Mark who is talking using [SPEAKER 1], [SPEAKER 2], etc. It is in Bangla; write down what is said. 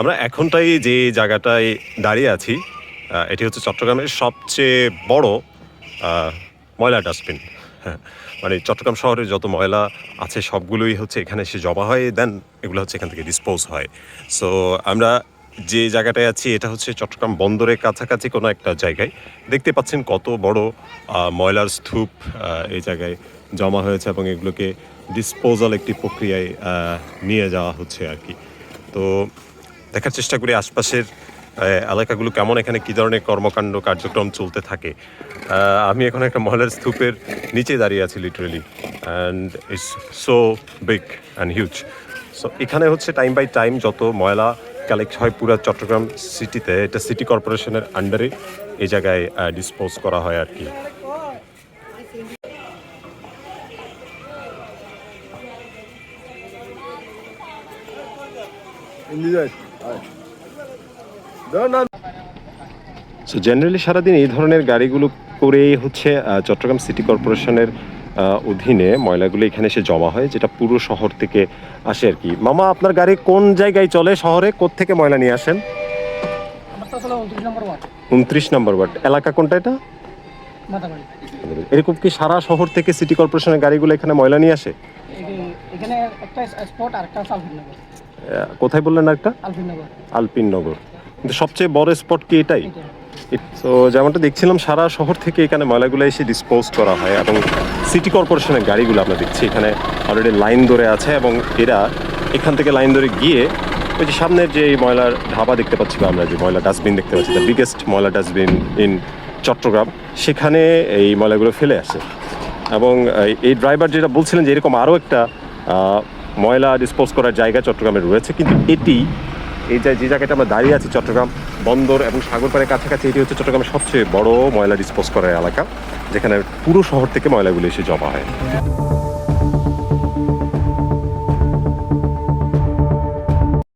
[SPEAKER 1] আমরা এখনটাই যে জায়গাটায় দাঁড়িয়ে আছি এটি হচ্ছে চট্টগ্রামের সবচেয়ে বড় ময়লা ডাস্টবিন। হ্যাঁ মানে চট্টগ্রাম শহরে যত ময়লা আছে সবগুলোই হচ্ছে এখানে এসে জমা হয়, দেন এগুলো হচ্ছে এখান থেকে ডিসপোজ হয়। সো আমরা যে জায়গাটায় আছি, এটা হচ্ছে চট্টগ্রাম বন্দরের কাছাকাছি কোনো একটা জায়গায়। দেখতে পাচ্ছেন কত বড় ময়লার স্তূপ এই জায়গায় জমা হয়েছে এবং এগুলোকে ডিসপোজাল একটি প্রক্রিয়ায় নিয়ে যাওয়া হচ্ছে আর কি। তো দেখার চেষ্টা করি আশপাশের এলাকাগুলো কেমন, এখানে কী ধরনের কর্মকাণ্ড, কার্যক্রম চলতে থাকে। আমি এখন একটা মহলের স্তূপের নিচে দাঁড়িয়ে আছি literally and it's so big and huge so এখানে হচ্ছে টাইম বাই টাইম যত ময়লা কালেক্ট হয় পুরো চট্টগ্রাম সিটিতে এটা সিটি কর্পোরেশনের আন্ডারে এই জায়গায় ডিসপোজ করা হয় আর কি। সো জেনারেলি সারাদিন এই ধরনের গাড়িগুলো করে হচ্ছে চট্টগ্রাম সিটি কর্পোরেশনের অধীনে ময়লাগুলো এখানে এসে জমা হয়, যেটা পুরো শহর থেকে আসে আর কি। মামা, আপনার গাড়ি কোন জায়গায় চলে? শহরে থেকে ময়লা নিয়ে আসেন?
[SPEAKER 2] উনত্রিশ নম্বর ওয়ার্ড।
[SPEAKER 1] এলাকা কোনটা এটা? এরকম কি সারা শহর থেকে সিটি কর্পোরেশনের গাড়িগুলো এখানে ময়লা নিয়ে আসে? কোথায় বললেন একটা
[SPEAKER 2] আলফিনগর
[SPEAKER 1] আলপিন নগর কিন্তু সবচেয়ে বড় স্পট কি এটাই?
[SPEAKER 2] এটা
[SPEAKER 1] তো যেমনটা দেখছিলাম সারা শহর থেকে এখানে ময়লাগুলো এসে ডিসপোজ করা হয় এবং সিটি কর্পোরেশনের গাড়িগুলো আমরা দেখছি। এখানে অলরেডি লাইন ধরে আছে এবং এরা এখান থেকে লাইন ধরে গিয়ে ওই যে সামনের যে ময়লার ঢাবা দেখতে পাচ্ছি বা আমরা যে ময়লা ডাস্টবিন দেখতে পাচ্ছি দ্য বিগেস্ট ময়লা ডাস্টবিন ইন চট্টগ্রাম সেখানে এই ময়লাগুলো ফেলে আসে। এবং এই- ড্রাইভার যেটা বলছিলেন যে এরকম আরও একটা ময়লা ডিসপোজ করার জায়গা চট্টগ্রামে রয়েছে, কিন্তু এটি, এই যে যে জায়গাটা আমরা দাঁড়িয়ে আছি চট্টগ্রাম বন্দর এবং সাগরপাড়ের কাছাকাছি, এটি হচ্ছে চট্টগ্রামের সবচেয়ে বড় ময়লা ডিসপোজ করার এলাকা, যেখানে পুরো শহর থেকে ময়লাগুলো এসে জমা হয়।